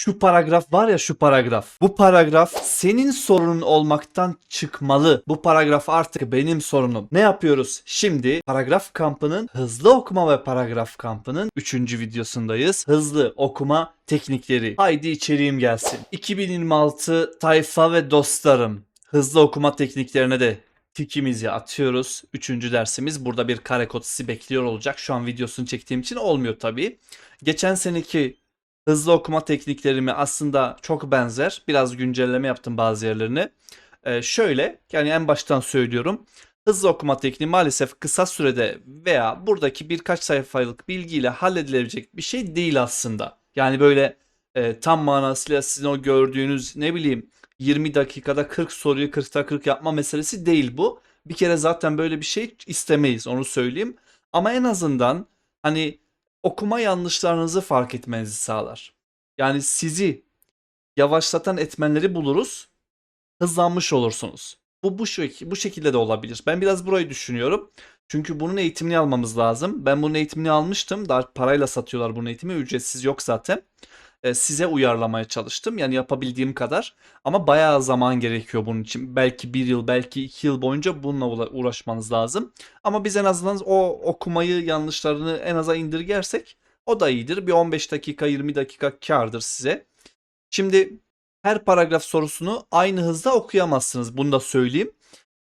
Şu paragraf var ya şu paragraf. Bu paragraf senin sorunun olmaktan çıkmalı. Bu paragraf artık benim sorunum. Ne yapıyoruz? Şimdi paragraf kampının hızlı okuma ve paragraf kampının 3. videosundayız. Hızlı okuma teknikleri. Haydi içeriğim gelsin. 2026 tayfa ve dostlarım. Hızlı okuma tekniklerine de tikimizi atıyoruz. Üçüncü dersimiz. Burada bir kare kod sizi bekliyor olacak. Şu an videosunu çektiğim için olmuyor tabii. Geçen seneki hızlı okuma tekniklerimi aslında çok benzer. Biraz güncelleme yaptım bazı yerlerini. Ee, şöyle yani en baştan söylüyorum. Hızlı okuma tekniği maalesef kısa sürede veya buradaki birkaç sayfalık bilgiyle halledilebilecek bir şey değil aslında. Yani böyle e, tam manasıyla sizin o gördüğünüz ne bileyim 20 dakikada 40 soruyu 40'ta 40 yapma meselesi değil bu. Bir kere zaten böyle bir şey istemeyiz onu söyleyeyim. Ama en azından hani okuma yanlışlarınızı fark etmenizi sağlar. Yani sizi yavaşlatan etmenleri buluruz. Hızlanmış olursunuz. Bu bu şek- bu şekilde de olabilir. Ben biraz burayı düşünüyorum. Çünkü bunun eğitimini almamız lazım. Ben bunun eğitimini almıştım. Daha parayla satıyorlar bunun eğitimi. Ücretsiz yok zaten. E, size uyarlamaya çalıştım. Yani yapabildiğim kadar. Ama bayağı zaman gerekiyor bunun için. Belki bir yıl, belki iki yıl boyunca bununla uğra- uğraşmanız lazım. Ama biz en azından o okumayı yanlışlarını en aza indirgersek o da iyidir. Bir 15 dakika 20 dakika kârdır size. Şimdi her paragraf sorusunu aynı hızda okuyamazsınız. Bunu da söyleyeyim.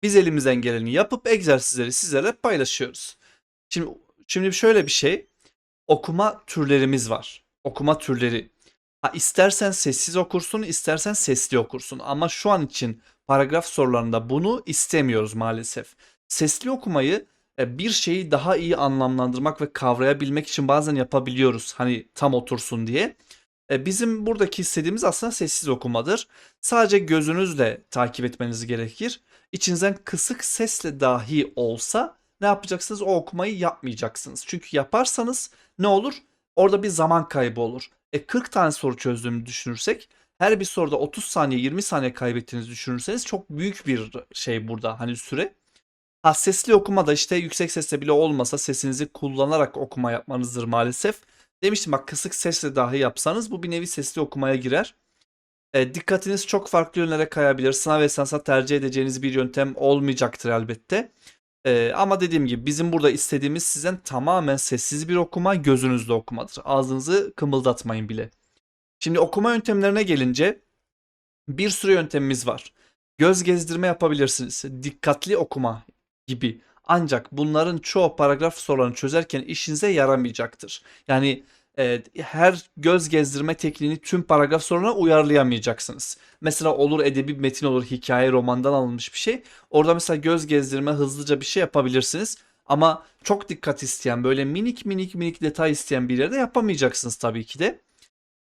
Biz elimizden geleni yapıp egzersizleri sizlerle paylaşıyoruz. Şimdi şimdi şöyle bir şey. Okuma türlerimiz var. Okuma türleri. Ha istersen sessiz okursun, istersen sesli okursun. Ama şu an için paragraf sorularında bunu istemiyoruz maalesef. Sesli okumayı e, bir şeyi daha iyi anlamlandırmak ve kavrayabilmek için bazen yapabiliyoruz. Hani tam otursun diye. E, Bizim buradaki istediğimiz aslında sessiz okumadır. Sadece gözünüzle takip etmeniz gerekir. İçinizden kısık sesle dahi olsa ne yapacaksınız? O okumayı yapmayacaksınız. Çünkü yaparsanız ne olur? Orada bir zaman kaybı olur. E 40 tane soru çözdüğümü düşünürsek her bir soruda 30 saniye 20 saniye kaybettiğinizi düşünürseniz çok büyük bir şey burada hani süre. Ha sesli okuma da işte yüksek sesle bile olmasa sesinizi kullanarak okuma yapmanızdır maalesef. Demiştim bak kısık sesle dahi yapsanız bu bir nevi sesli okumaya girer. E, dikkatiniz çok farklı yönlere kayabilir. Sınav esnasında tercih edeceğiniz bir yöntem olmayacaktır elbette. E, ama dediğim gibi bizim burada istediğimiz sizden tamamen sessiz bir okuma, gözünüzle okumadır. Ağzınızı kımıldatmayın bile. Şimdi okuma yöntemlerine gelince bir sürü yöntemimiz var. Göz gezdirme yapabilirsiniz. Dikkatli okuma gibi. Ancak bunların çoğu paragraf sorularını çözerken işinize yaramayacaktır. Yani her göz gezdirme tekniğini tüm paragraf sorularına uyarlayamayacaksınız. Mesela olur edebi metin olur, hikaye, romandan alınmış bir şey. Orada mesela göz gezdirme hızlıca bir şey yapabilirsiniz. Ama çok dikkat isteyen, böyle minik minik minik detay isteyen bir yerde yapamayacaksınız tabii ki de.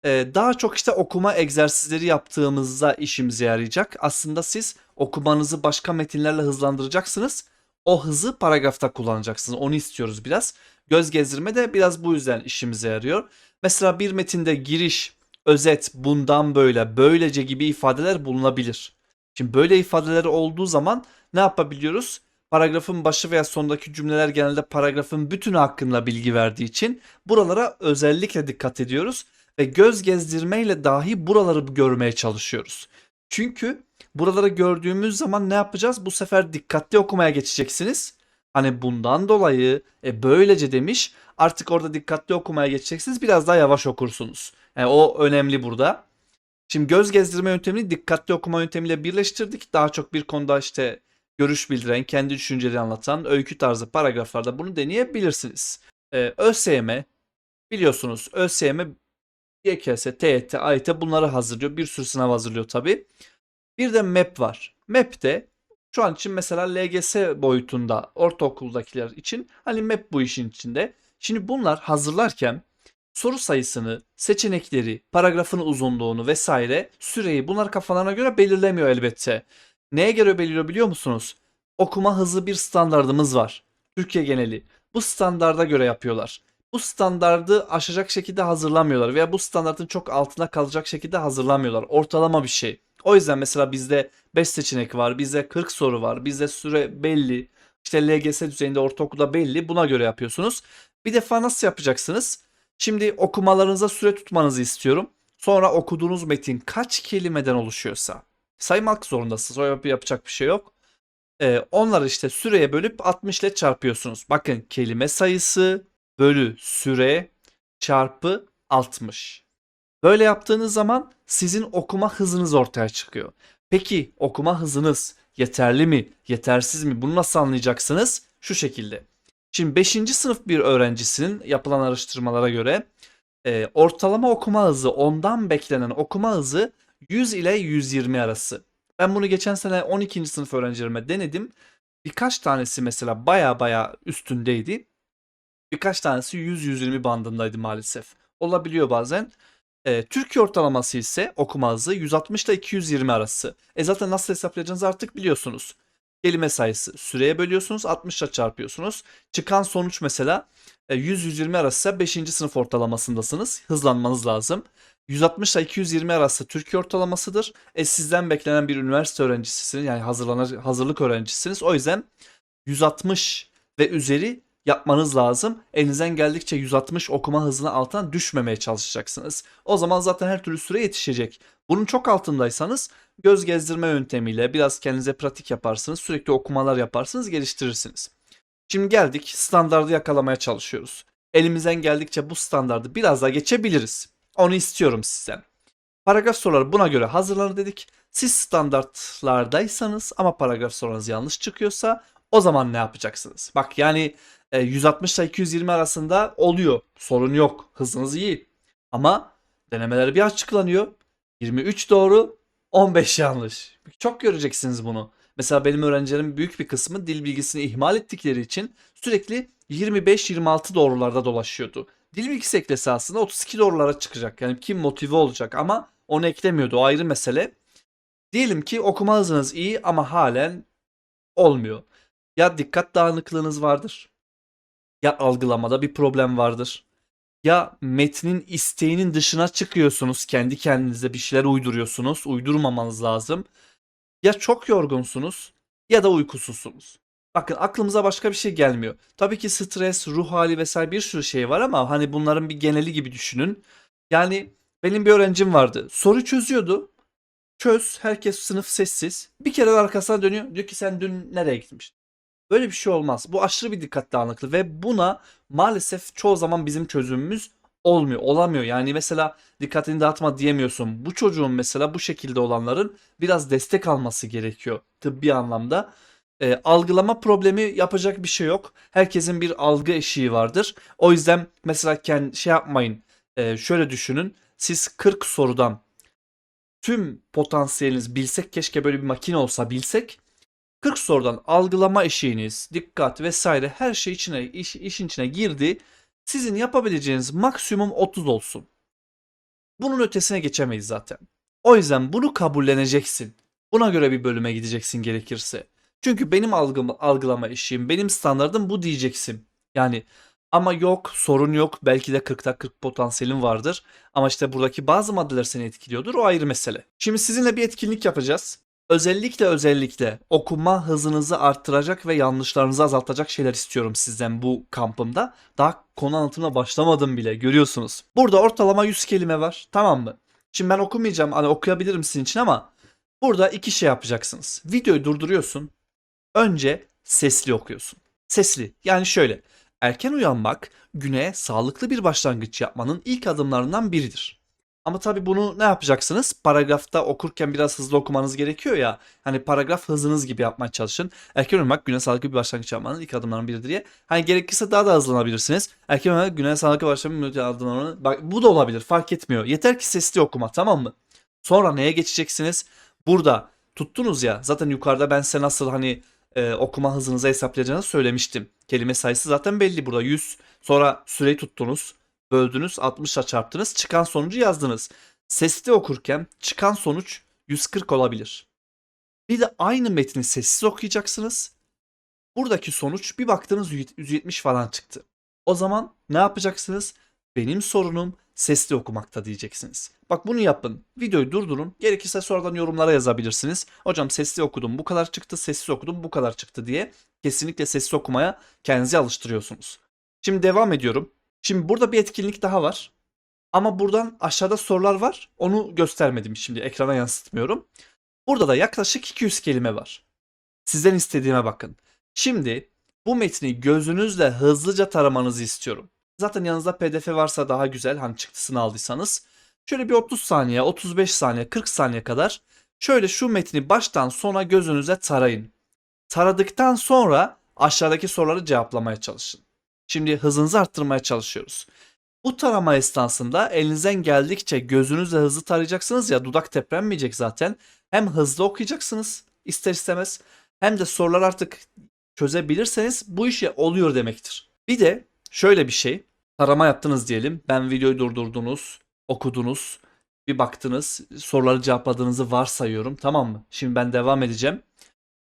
Ee, daha çok işte okuma egzersizleri yaptığımızda işimize yarayacak. Aslında siz okumanızı başka metinlerle hızlandıracaksınız. O hızı paragrafta kullanacaksınız. Onu istiyoruz biraz. Göz gezdirme de biraz bu yüzden işimize yarıyor. Mesela bir metinde giriş, özet, bundan böyle, böylece gibi ifadeler bulunabilir. Şimdi böyle ifadeler olduğu zaman ne yapabiliyoruz? Paragrafın başı veya sondaki cümleler genelde paragrafın bütünü hakkında bilgi verdiği için buralara özellikle dikkat ediyoruz ve göz gezdirmeyle dahi buraları görmeye çalışıyoruz. Çünkü buraları gördüğümüz zaman ne yapacağız? Bu sefer dikkatli okumaya geçeceksiniz. Hani bundan dolayı e, böylece demiş artık orada dikkatli okumaya geçeceksiniz. Biraz daha yavaş okursunuz. Yani o önemli burada. Şimdi göz gezdirme yöntemini dikkatli okuma yöntemiyle birleştirdik. Daha çok bir konuda işte görüş bildiren, kendi düşünceleri anlatan öykü tarzı paragraflarda bunu deneyebilirsiniz. Ee, ÖSYM biliyorsunuz ÖSYM YKS, TYT, AYT bunları hazırlıyor. Bir sürü sınav hazırlıyor tabi. Bir de MEP var. MEP de şu an için mesela LGS boyutunda ortaokuldakiler için hani MEP bu işin içinde. Şimdi bunlar hazırlarken soru sayısını, seçenekleri, paragrafın uzunluğunu vesaire süreyi bunlar kafalarına göre belirlemiyor elbette. Neye göre belirliyor biliyor musunuz? Okuma hızı bir standardımız var. Türkiye geneli. Bu standarda göre yapıyorlar. Bu standardı aşacak şekilde hazırlamıyorlar veya bu standartın çok altına kalacak şekilde hazırlamıyorlar. Ortalama bir şey. O yüzden mesela bizde 5 seçenek var, bizde 40 soru var, bizde süre belli. İşte LGS düzeyinde ortaokulda belli. Buna göre yapıyorsunuz. Bir defa nasıl yapacaksınız? Şimdi okumalarınıza süre tutmanızı istiyorum. Sonra okuduğunuz metin kaç kelimeden oluşuyorsa saymak zorundasınız. O yap- yapacak bir şey yok. Ee, onları işte süreye bölüp 60 ile çarpıyorsunuz. Bakın kelime sayısı bölü süre çarpı 60. Böyle yaptığınız zaman sizin okuma hızınız ortaya çıkıyor. Peki okuma hızınız yeterli mi, yetersiz mi? Bunu nasıl anlayacaksınız? Şu şekilde. Şimdi 5. sınıf bir öğrencisinin yapılan araştırmalara göre e, ortalama okuma hızı ondan beklenen okuma hızı 100 ile 120 arası. Ben bunu geçen sene 12. sınıf öğrencilerime denedim. Birkaç tanesi mesela baya baya üstündeydi. Birkaç tanesi 100-120 bandındaydı maalesef. Olabiliyor bazen. E, Türkiye ortalaması ise okuma hızı 160 ile 220 arası. E zaten nasıl hesaplayacağınızı artık biliyorsunuz. Kelime sayısı süreye bölüyorsunuz 60 ile çarpıyorsunuz. Çıkan sonuç mesela e, 100-120 arası 5. sınıf ortalamasındasınız. Hızlanmanız lazım. 160 ile 220 arası Türkiye ortalamasıdır. E sizden beklenen bir üniversite öğrencisisiniz. Yani hazırlanır, hazırlık öğrencisiniz. O yüzden 160 ve üzeri yapmanız lazım. Elinizden geldikçe 160 okuma hızına altına düşmemeye çalışacaksınız. O zaman zaten her türlü süre yetişecek. Bunun çok altındaysanız göz gezdirme yöntemiyle biraz kendinize pratik yaparsınız. Sürekli okumalar yaparsınız, geliştirirsiniz. Şimdi geldik standardı yakalamaya çalışıyoruz. Elimizden geldikçe bu standardı biraz daha geçebiliriz. Onu istiyorum sizden. Paragraf soruları buna göre hazırlanır dedik. Siz standartlardaysanız ama paragraf sorularınız yanlış çıkıyorsa o zaman ne yapacaksınız? Bak yani 160 ile 220 arasında oluyor. Sorun yok. Hızınız iyi. Ama denemeler bir açıklanıyor. 23 doğru, 15 yanlış. Çok göreceksiniz bunu. Mesela benim öğrencilerim büyük bir kısmı dil bilgisini ihmal ettikleri için sürekli 25-26 doğrularda dolaşıyordu. Dil bilgisi eklese aslında 32 doğrulara çıkacak. Yani kim motive olacak ama onu eklemiyordu. O ayrı mesele. Diyelim ki okuma hızınız iyi ama halen olmuyor. Ya dikkat dağınıklığınız vardır. Ya algılamada bir problem vardır. Ya metnin isteğinin dışına çıkıyorsunuz. Kendi kendinize bir şeyler uyduruyorsunuz. Uydurmamanız lazım. Ya çok yorgunsunuz ya da uykusuzsunuz. Bakın aklımıza başka bir şey gelmiyor. Tabii ki stres, ruh hali vesaire bir sürü şey var ama hani bunların bir geneli gibi düşünün. Yani benim bir öğrencim vardı. Soru çözüyordu. Çöz, herkes sınıf sessiz. Bir kere arkasına dönüyor. Diyor ki sen dün nereye gitmiştin? Böyle bir şey olmaz. Bu aşırı bir dikkat dağınıklığı ve buna maalesef çoğu zaman bizim çözümümüz olmuyor, olamıyor. Yani mesela dikkatini dağıtma diyemiyorsun. Bu çocuğun mesela bu şekilde olanların biraz destek alması gerekiyor tıbbi anlamda. E, algılama problemi yapacak bir şey yok. Herkesin bir algı eşiği vardır. O yüzden mesela kendi şey yapmayın. E, şöyle düşünün. Siz 40 sorudan tüm potansiyeliniz bilsek keşke böyle bir makine olsa bilsek 40 sorudan algılama eşiğiniz, dikkat vesaire her şey içine iş, işin içine girdi. Sizin yapabileceğiniz maksimum 30 olsun. Bunun ötesine geçemeyiz zaten. O yüzden bunu kabulleneceksin. Buna göre bir bölüme gideceksin gerekirse. Çünkü benim algım, algılama eşiğim, benim standardım bu diyeceksin. Yani ama yok, sorun yok. Belki de 40'ta 40 potansiyelin vardır. Ama işte buradaki bazı maddeler seni etkiliyordur. O ayrı mesele. Şimdi sizinle bir etkinlik yapacağız. Özellikle özellikle okuma hızınızı arttıracak ve yanlışlarınızı azaltacak şeyler istiyorum sizden bu kampımda. Daha konu anlatımına başlamadım bile görüyorsunuz. Burada ortalama 100 kelime var tamam mı? Şimdi ben okumayacağım hani okuyabilirim sizin için ama burada iki şey yapacaksınız. Videoyu durduruyorsun. Önce sesli okuyorsun. Sesli yani şöyle. Erken uyanmak güne sağlıklı bir başlangıç yapmanın ilk adımlarından biridir. Ama tabii bunu ne yapacaksınız? Paragrafta okurken biraz hızlı okumanız gerekiyor ya. Hani paragraf hızınız gibi yapmaya çalışın. Erken uyumak güne sağlıklı bir başlangıç yapmanın ilk adımlarından biridir diye. Hani gerekirse daha da hızlanabilirsiniz. Erken uyumak güne sağlıklı başlangıç adımlarından Bak bu da olabilir fark etmiyor. Yeter ki sesli okuma tamam mı? Sonra neye geçeceksiniz? Burada tuttunuz ya zaten yukarıda ben size nasıl hani e, okuma hızınızı hesaplayacağınızı söylemiştim. Kelime sayısı zaten belli burada 100. Sonra süreyi tuttunuz böldünüz 60'la çarptınız çıkan sonucu yazdınız. Sesli okurken çıkan sonuç 140 olabilir. Bir de aynı metni sessiz okuyacaksınız. Buradaki sonuç bir baktınız 170 falan çıktı. O zaman ne yapacaksınız? Benim sorunum sesli okumakta diyeceksiniz. Bak bunu yapın. Videoyu durdurun. Gerekirse sonradan yorumlara yazabilirsiniz. Hocam sesli okudum bu kadar çıktı, sessiz okudum bu kadar çıktı diye. Kesinlikle sesli okumaya kendinizi alıştırıyorsunuz. Şimdi devam ediyorum. Şimdi burada bir etkinlik daha var. Ama buradan aşağıda sorular var. Onu göstermedim şimdi ekrana yansıtmıyorum. Burada da yaklaşık 200 kelime var. Sizden istediğime bakın. Şimdi bu metni gözünüzle hızlıca taramanızı istiyorum. Zaten yanınızda pdf varsa daha güzel hani çıktısını aldıysanız. Şöyle bir 30 saniye, 35 saniye, 40 saniye kadar şöyle şu metni baştan sona gözünüze tarayın. Taradıktan sonra aşağıdaki soruları cevaplamaya çalışın. Şimdi hızınızı arttırmaya çalışıyoruz. Bu tarama esnasında elinizden geldikçe gözünüzle hızlı tarayacaksınız ya dudak teprenmeyecek zaten. Hem hızlı okuyacaksınız ister istemez hem de sorular artık çözebilirseniz bu iş oluyor demektir. Bir de şöyle bir şey. Tarama yaptınız diyelim. Ben videoyu durdurdunuz, okudunuz, bir baktınız, soruları cevapladığınızı varsayıyorum. Tamam mı? Şimdi ben devam edeceğim.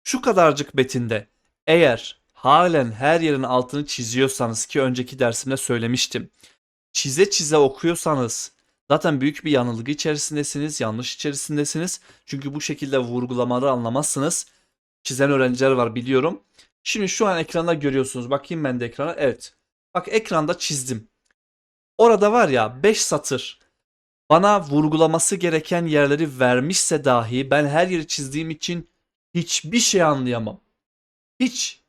Şu kadarcık metinde eğer halen her yerin altını çiziyorsanız ki önceki dersimde söylemiştim. Çize çize okuyorsanız zaten büyük bir yanılgı içerisindesiniz, yanlış içerisindesiniz. Çünkü bu şekilde vurgulamaları anlamazsınız. Çizen öğrenciler var biliyorum. Şimdi şu an ekranda görüyorsunuz. Bakayım ben de ekrana. Evet. Bak ekranda çizdim. Orada var ya 5 satır. Bana vurgulaması gereken yerleri vermişse dahi ben her yeri çizdiğim için hiçbir şey anlayamam. Hiç.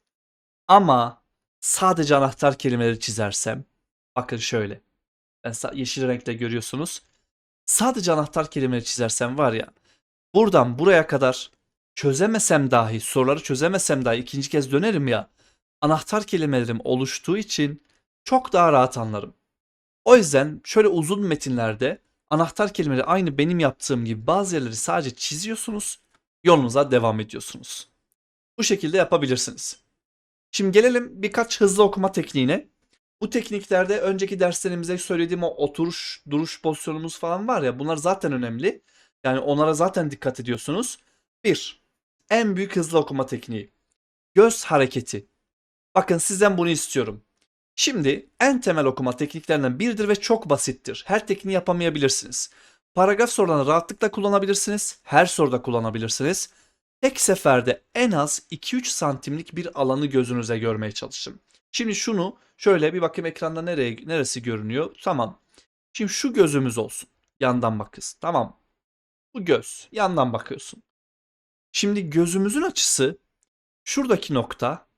Ama sadece anahtar kelimeleri çizersem bakın şöyle. Ben yeşil renkte görüyorsunuz. Sadece anahtar kelimeleri çizersem var ya buradan buraya kadar çözemesem dahi soruları çözemesem dahi ikinci kez dönerim ya anahtar kelimelerim oluştuğu için çok daha rahat anlarım. O yüzden şöyle uzun metinlerde anahtar kelimeleri aynı benim yaptığım gibi bazı yerleri sadece çiziyorsunuz, yolunuza devam ediyorsunuz. Bu şekilde yapabilirsiniz. Şimdi gelelim birkaç hızlı okuma tekniğine. Bu tekniklerde önceki derslerimizde söylediğim o oturuş, duruş pozisyonumuz falan var ya bunlar zaten önemli. Yani onlara zaten dikkat ediyorsunuz. Bir, en büyük hızlı okuma tekniği. Göz hareketi. Bakın sizden bunu istiyorum. Şimdi en temel okuma tekniklerinden biridir ve çok basittir. Her tekniği yapamayabilirsiniz. Paragraf sorularını rahatlıkla kullanabilirsiniz. Her soruda kullanabilirsiniz. Tek seferde en az 2-3 santimlik bir alanı gözünüze görmeye çalışın. Şimdi şunu şöyle bir bakayım ekranda nereye neresi görünüyor. Tamam. Şimdi şu gözümüz olsun. Yandan bakıyorsun. Tamam. Bu göz. Yandan bakıyorsun. Şimdi gözümüzün açısı şuradaki nokta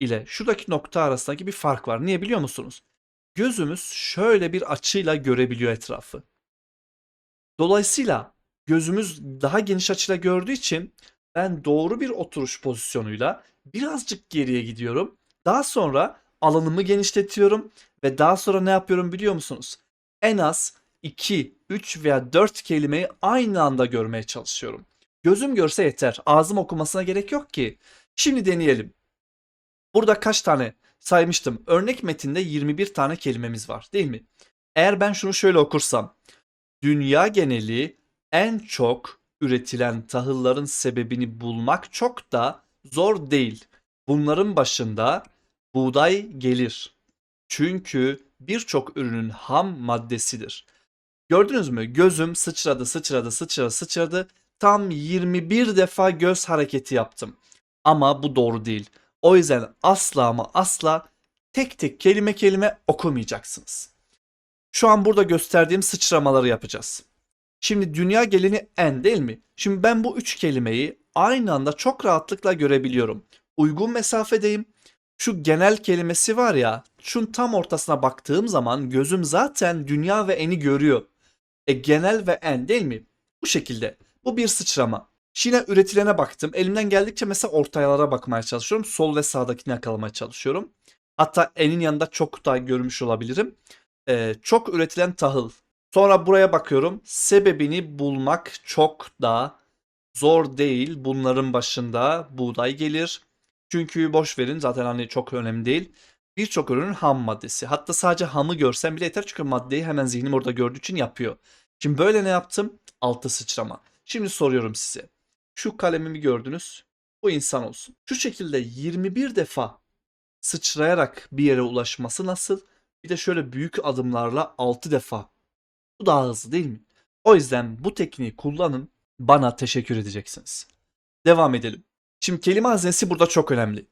ile şuradaki nokta arasındaki bir fark var. Niye biliyor musunuz? Gözümüz şöyle bir açıyla görebiliyor etrafı. Dolayısıyla gözümüz daha geniş açıyla gördüğü için ben doğru bir oturuş pozisyonuyla birazcık geriye gidiyorum. Daha sonra alanımı genişletiyorum ve daha sonra ne yapıyorum biliyor musunuz? En az 2, 3 veya 4 kelimeyi aynı anda görmeye çalışıyorum. Gözüm görse yeter. Ağzım okumasına gerek yok ki. Şimdi deneyelim. Burada kaç tane saymıştım. Örnek metinde 21 tane kelimemiz var değil mi? Eğer ben şunu şöyle okursam. Dünya geneli en çok üretilen tahılların sebebini bulmak çok da zor değil. Bunların başında buğday gelir. Çünkü birçok ürünün ham maddesidir. Gördünüz mü? Gözüm sıçradı, sıçradı, sıçradı, sıçradı. Tam 21 defa göz hareketi yaptım. Ama bu doğru değil. O yüzden asla ama asla tek tek kelime kelime okumayacaksınız. Şu an burada gösterdiğim sıçramaları yapacağız. Şimdi dünya geleni en değil mi? Şimdi ben bu üç kelimeyi aynı anda çok rahatlıkla görebiliyorum. Uygun mesafedeyim. Şu genel kelimesi var ya, şunun tam ortasına baktığım zaman gözüm zaten dünya ve eni görüyor. E genel ve en değil mi? Bu şekilde. Bu bir sıçrama. Şimdi üretilene baktım. Elimden geldikçe mesela ortayalara bakmaya çalışıyorum. Sol ve sağdakini yakalamaya çalışıyorum. Hatta enin yanında çok daha görmüş olabilirim. Ee, çok üretilen tahıl. Sonra buraya bakıyorum. Sebebini bulmak çok da zor değil. Bunların başında buğday gelir. Çünkü boş verin zaten hani çok önemli değil. Birçok ürünün ham maddesi. Hatta sadece hamı görsem bile yeter çünkü maddeyi hemen zihnim orada gördüğü için yapıyor. Şimdi böyle ne yaptım? Altı sıçrama. Şimdi soruyorum size. Şu kalemimi gördünüz. Bu insan olsun. Şu şekilde 21 defa sıçrayarak bir yere ulaşması nasıl? Bir de şöyle büyük adımlarla 6 defa. Bu daha hızlı değil mi? O yüzden bu tekniği kullanın. Bana teşekkür edeceksiniz. Devam edelim. Şimdi kelime hazinesi burada çok önemli.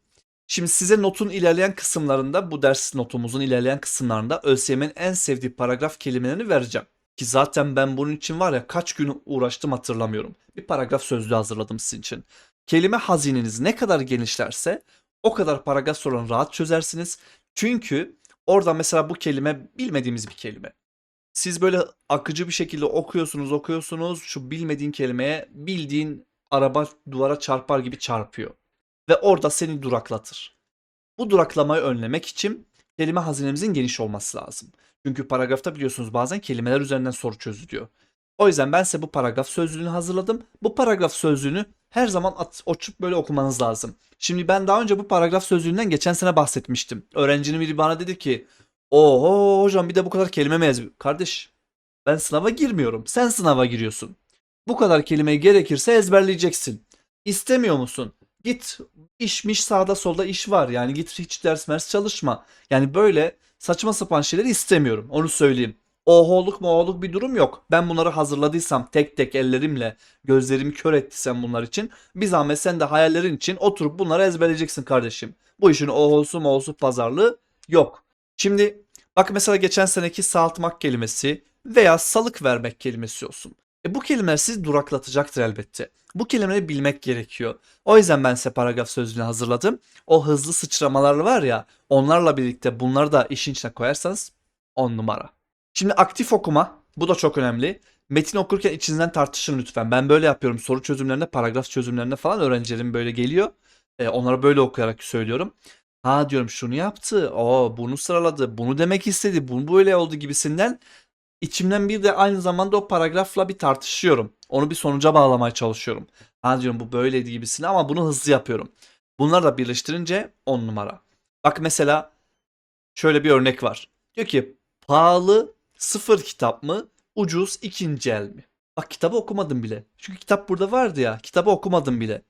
Şimdi size notun ilerleyen kısımlarında bu ders notumuzun ilerleyen kısımlarında ÖSYM'in en sevdiği paragraf kelimelerini vereceğim. Ki zaten ben bunun için var ya kaç gün uğraştım hatırlamıyorum. Bir paragraf sözlüğü hazırladım sizin için. Kelime hazineniz ne kadar genişlerse o kadar paragraf sorularını rahat çözersiniz. Çünkü orada mesela bu kelime bilmediğimiz bir kelime. Siz böyle akıcı bir şekilde okuyorsunuz okuyorsunuz şu bilmediğin kelimeye bildiğin araba duvara çarpar gibi çarpıyor. Ve orada seni duraklatır. Bu duraklamayı önlemek için kelime hazinemizin geniş olması lazım. Çünkü paragrafta biliyorsunuz bazen kelimeler üzerinden soru çözülüyor. O yüzden ben size bu paragraf sözlüğünü hazırladım. Bu paragraf sözlüğünü her zaman at, açıp böyle okumanız lazım. Şimdi ben daha önce bu paragraf sözlüğünden geçen sene bahsetmiştim. Öğrencinin biri bana dedi ki Oho hocam bir de bu kadar kelime mi ezber? Kardeş ben sınava girmiyorum. Sen sınava giriyorsun. Bu kadar kelimeyi gerekirse ezberleyeceksin. İstemiyor musun? Git işmiş sağda solda iş var. Yani git hiç ders mers çalışma. Yani böyle saçma sapan şeyleri istemiyorum. Onu söyleyeyim. Oholuk moholuk bir durum yok. Ben bunları hazırladıysam tek tek ellerimle gözlerimi kör ettiysem bunlar için bir zahmet sen de hayallerin için oturup bunları ezberleyeceksin kardeşim. Bu işin oholsu moholsu pazarlığı yok. Şimdi bak mesela geçen seneki saltmak kelimesi veya salık vermek kelimesi olsun. E bu kelimeler sizi duraklatacaktır elbette. Bu kelimeleri bilmek gerekiyor. O yüzden ben size paragraf sözlüğünü hazırladım. O hızlı sıçramalar var ya onlarla birlikte bunları da işin içine koyarsanız 10 numara. Şimdi aktif okuma bu da çok önemli. Metin okurken içinizden tartışın lütfen. Ben böyle yapıyorum. Soru çözümlerinde, paragraf çözümlerinde falan öğrencilerim böyle geliyor. E, onlara böyle okuyarak söylüyorum. Ha diyorum şunu yaptı. O bunu sıraladı. Bunu demek istedi. Bu böyle oldu gibisinden içimden bir de aynı zamanda o paragrafla bir tartışıyorum. Onu bir sonuca bağlamaya çalışıyorum. Ha diyorum bu böyleydi gibisine ama bunu hızlı yapıyorum. Bunları da birleştirince 10 numara. Bak mesela şöyle bir örnek var. Diyor ki pahalı sıfır kitap mı ucuz ikinci el mi? Bak kitabı okumadım bile. Çünkü kitap burada vardı ya. Kitabı okumadım bile.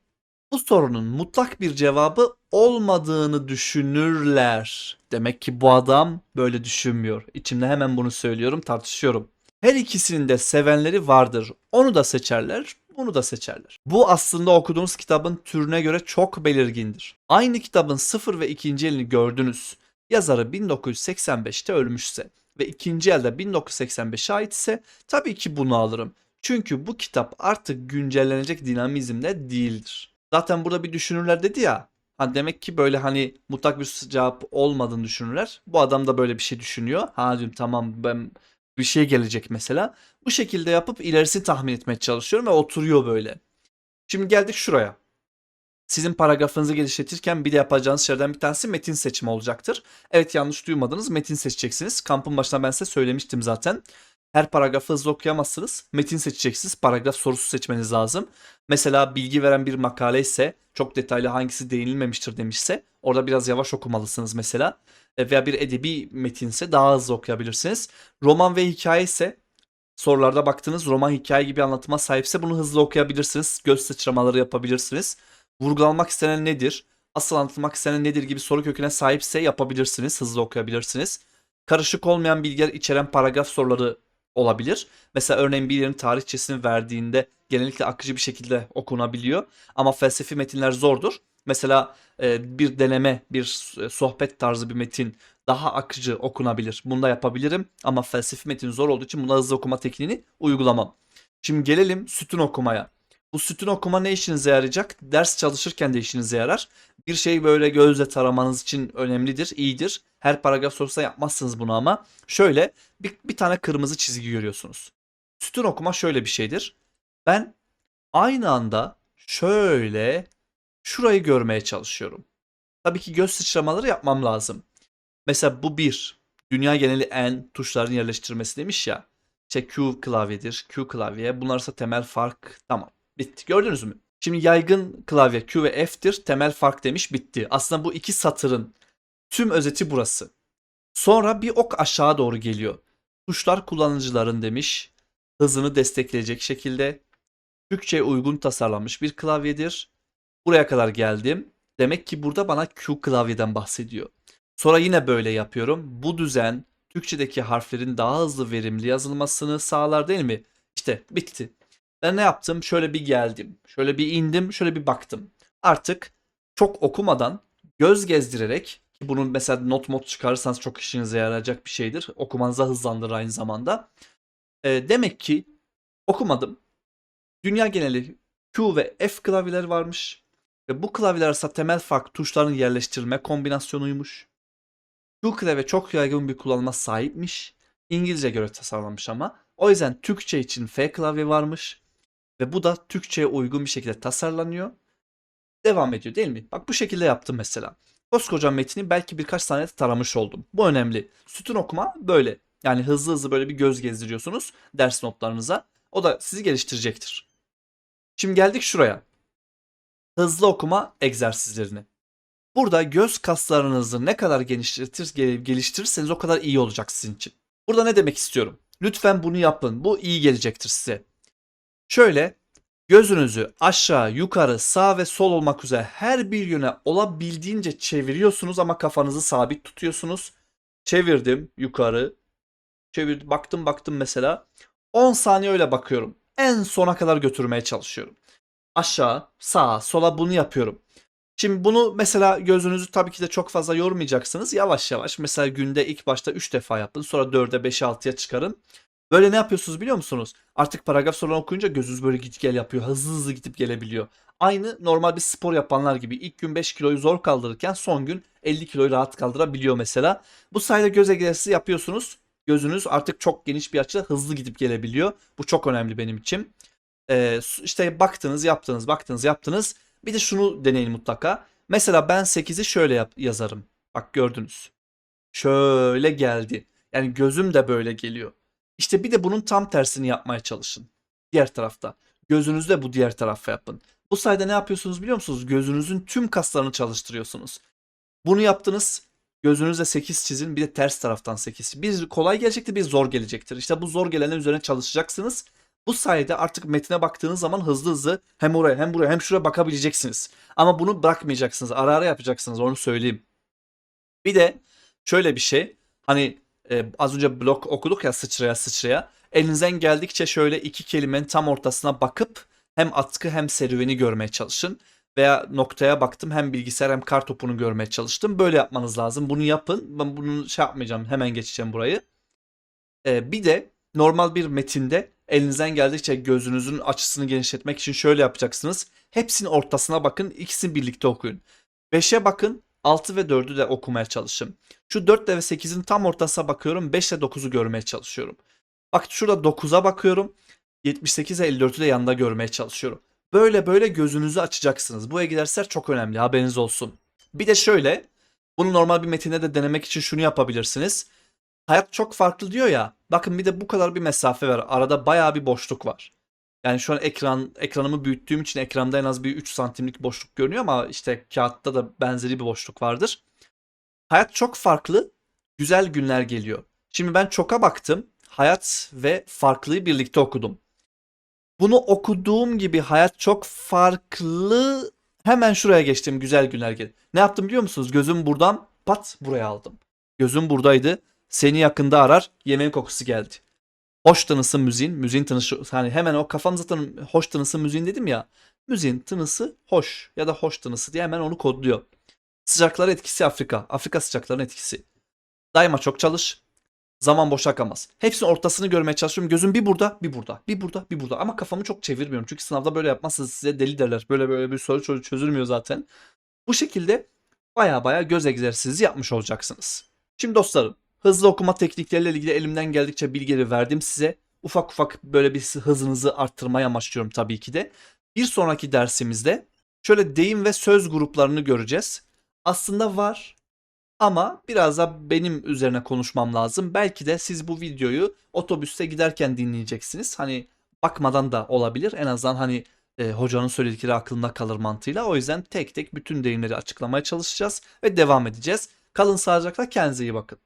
Bu sorunun mutlak bir cevabı olmadığını düşünürler. Demek ki bu adam böyle düşünmüyor. İçimde hemen bunu söylüyorum, tartışıyorum. Her ikisinin de sevenleri vardır. Onu da seçerler, bunu da seçerler. Bu aslında okuduğunuz kitabın türüne göre çok belirgindir. Aynı kitabın sıfır ve ikinci elini gördünüz. Yazarı 1985'te ölmüşse ve ikinci elde 1985'e aitse tabii ki bunu alırım. Çünkü bu kitap artık güncellenecek dinamizmde değildir. Zaten burada bir düşünürler dedi ya. Ha demek ki böyle hani mutlak bir cevap olmadığını düşünürler. Bu adam da böyle bir şey düşünüyor. Ha diyorum tamam ben bir şey gelecek mesela. Bu şekilde yapıp ilerisini tahmin etmeye çalışıyorum ve oturuyor böyle. Şimdi geldik şuraya. Sizin paragrafınızı geliştirirken bir de yapacağınız şeylerden bir tanesi metin seçimi olacaktır. Evet yanlış duymadınız metin seçeceksiniz. Kampın başında ben size söylemiştim zaten. Her paragrafı hızlı okuyamazsınız. Metin seçeceksiniz. Paragraf sorusu seçmeniz lazım. Mesela bilgi veren bir makale ise çok detaylı hangisi değinilmemiştir demişse orada biraz yavaş okumalısınız mesela. E, Veya bir edebi metinse daha hızlı okuyabilirsiniz. Roman ve hikaye ise sorularda baktığınız roman hikaye gibi anlatıma sahipse bunu hızlı okuyabilirsiniz. Göz sıçramaları yapabilirsiniz. Vurgulanmak istenen nedir? Asıl anlatılmak istenen nedir gibi soru köküne sahipse yapabilirsiniz. Hızlı okuyabilirsiniz. Karışık olmayan bilgiler içeren paragraf soruları olabilir. Mesela örneğin bir yerin tarihçesini verdiğinde genellikle akıcı bir şekilde okunabiliyor. Ama felsefi metinler zordur. Mesela e, bir deneme, bir sohbet tarzı bir metin daha akıcı okunabilir. Bunu da yapabilirim ama felsefi metin zor olduğu için buna hızlı okuma tekniğini uygulamam. Şimdi gelelim sütun okumaya. Bu sütun okuma ne işinize yarayacak? Ders çalışırken de işinize yarar. Bir şeyi böyle gözle taramanız için önemlidir, iyidir. Her paragraf sorusunda yapmazsınız bunu ama. Şöyle bir, bir tane kırmızı çizgi görüyorsunuz. Sütun okuma şöyle bir şeydir. Ben aynı anda şöyle şurayı görmeye çalışıyorum. Tabii ki göz sıçramaları yapmam lazım. Mesela bu bir. Dünya geneli en tuşların yerleştirmesi demiş ya. İşte Q klavyedir. Q klavye. Bunlar ise temel fark. Tamam. Bitti. Gördünüz mü? Şimdi yaygın klavye Q ve F'tir. Temel fark demiş. Bitti. Aslında bu iki satırın tüm özeti burası. Sonra bir ok aşağı doğru geliyor. Tuşlar kullanıcıların demiş. Hızını destekleyecek şekilde. Türkçe'ye uygun tasarlanmış bir klavyedir. Buraya kadar geldim. Demek ki burada bana Q klavyeden bahsediyor. Sonra yine böyle yapıyorum. Bu düzen Türkçedeki harflerin daha hızlı verimli yazılmasını sağlar değil mi? İşte bitti. Ben ne yaptım? Şöyle bir geldim. Şöyle bir indim. Şöyle bir baktım. Artık çok okumadan göz gezdirerek ki bunun mesela not mod çıkarırsanız çok işinize yarayacak bir şeydir. Okumanıza hızlandırır aynı zamanda. Ee, demek ki okumadım. Dünya geneli Q ve F klavyeleri varmış. Ve bu klavyeler arasında temel fark tuşların yerleştirilme kombinasyonuymuş. Q klavye çok yaygın bir kullanıma sahipmiş. İngilizce göre tasarlanmış ama. O yüzden Türkçe için F klavye varmış. Ve bu da Türkçe'ye uygun bir şekilde tasarlanıyor. Devam ediyor değil mi? Bak bu şekilde yaptım mesela. Koskoca metni belki birkaç tane taramış oldum. Bu önemli. Sütun okuma böyle. Yani hızlı hızlı böyle bir göz gezdiriyorsunuz ders notlarınıza. O da sizi geliştirecektir. Şimdi geldik şuraya. Hızlı okuma egzersizlerini. Burada göz kaslarınızı ne kadar geliştir, geliştirirseniz o kadar iyi olacak sizin için. Burada ne demek istiyorum? Lütfen bunu yapın. Bu iyi gelecektir size. Şöyle gözünüzü aşağı, yukarı, sağ ve sol olmak üzere her bir yöne olabildiğince çeviriyorsunuz ama kafanızı sabit tutuyorsunuz. Çevirdim yukarı. Çevirdim, baktım baktım mesela. 10 saniye öyle bakıyorum. En sona kadar götürmeye çalışıyorum. Aşağı, sağa, sola bunu yapıyorum. Şimdi bunu mesela gözünüzü tabii ki de çok fazla yormayacaksınız. Yavaş yavaş mesela günde ilk başta 3 defa yapın. Sonra 4'e 5'e 6'ya çıkarın. Böyle ne yapıyorsunuz biliyor musunuz? Artık paragraf sorularını okuyunca gözünüz böyle git gel yapıyor. Hızlı hızlı gidip gelebiliyor. Aynı normal bir spor yapanlar gibi. ilk gün 5 kiloyu zor kaldırırken son gün 50 kiloyu rahat kaldırabiliyor mesela. Bu sayede göz egzersizi yapıyorsunuz. Gözünüz artık çok geniş bir açıda hızlı gidip gelebiliyor. Bu çok önemli benim için. Ee, işte baktınız yaptınız baktınız yaptınız. Bir de şunu deneyin mutlaka. Mesela ben 8'i şöyle yap yazarım. Bak gördünüz. Şöyle geldi. Yani gözüm de böyle geliyor. İşte bir de bunun tam tersini yapmaya çalışın. Diğer tarafta. Gözünüzü bu diğer tarafa yapın. Bu sayede ne yapıyorsunuz biliyor musunuz? Gözünüzün tüm kaslarını çalıştırıyorsunuz. Bunu yaptınız. Gözünüzle 8 çizin. Bir de ters taraftan 8. Bir kolay gelecektir, bir zor gelecektir. İşte bu zor gelenin üzerine çalışacaksınız. Bu sayede artık metine baktığınız zaman hızlı hızlı hem oraya hem buraya hem şuraya bakabileceksiniz. Ama bunu bırakmayacaksınız. Ara ara yapacaksınız onu söyleyeyim. Bir de şöyle bir şey. Hani e, az önce blok okuduk ya sıçraya sıçraya. Elinizden geldikçe şöyle iki kelimenin tam ortasına bakıp hem atkı hem serüveni görmeye çalışın. Veya noktaya baktım hem bilgisayar hem kar topunu görmeye çalıştım. Böyle yapmanız lazım. Bunu yapın. Ben bunu şey yapmayacağım. Hemen geçeceğim burayı. E, bir de normal bir metinde elinizden geldikçe gözünüzün açısını genişletmek için şöyle yapacaksınız. Hepsinin ortasına bakın. ikisini birlikte okuyun. 5'e bakın. 6 ve 4'ü de okumaya çalışın. Şu 4 ve 8'in tam ortasına bakıyorum. 5 ile 9'u görmeye çalışıyorum. Bak şurada 9'a bakıyorum. 78 ve 54'ü de yanında görmeye çalışıyorum. Böyle böyle gözünüzü açacaksınız. Bu egzersizler çok önemli haberiniz olsun. Bir de şöyle bunu normal bir metinde de denemek için şunu yapabilirsiniz. Hayat çok farklı diyor ya. Bakın bir de bu kadar bir mesafe var. Arada bayağı bir boşluk var. Yani şu an ekran ekranımı büyüttüğüm için ekranda en az bir 3 santimlik boşluk görünüyor ama işte kağıtta da benzeri bir boşluk vardır. Hayat çok farklı. Güzel günler geliyor. Şimdi ben çoka baktım. Hayat ve farklıyı birlikte okudum. Bunu okuduğum gibi hayat çok farklı. Hemen şuraya geçtim. Güzel günler gel. Ne yaptım biliyor musunuz? Gözüm buradan pat buraya aldım. Gözüm buradaydı. Seni yakında arar. Yemeğin kokusu geldi. Hoş tınısı müziğin. Müziğin tınısı hani hemen o kafanızda tanım hoş tınısı müziğin dedim ya. Müziğin tınısı hoş ya da hoş tınısı diye hemen onu kodluyor. Sıcaklar etkisi Afrika. Afrika sıcakların etkisi. Daima çok çalış. Zaman boş akamaz. Hepsinin ortasını görmeye çalışıyorum. Gözüm bir burada, bir burada, bir burada, bir burada. Ama kafamı çok çevirmiyorum. Çünkü sınavda böyle yapmazsanız size deli derler. Böyle böyle bir soru çözülmüyor zaten. Bu şekilde baya baya göz egzersizi yapmış olacaksınız. Şimdi dostlarım hızlı okuma teknikleriyle ilgili elimden geldikçe bilgileri verdim size. Ufak ufak böyle bir hızınızı arttırmaya amaçlıyorum tabii ki de. Bir sonraki dersimizde şöyle deyim ve söz gruplarını göreceğiz. Aslında var ama biraz da benim üzerine konuşmam lazım. Belki de siz bu videoyu otobüste giderken dinleyeceksiniz. Hani bakmadan da olabilir. En azından hani e, hocanın söyledikleri aklında kalır mantığıyla. O yüzden tek tek bütün deyimleri açıklamaya çalışacağız ve devam edeceğiz. Kalın sağlıcakla kendinize iyi bakın.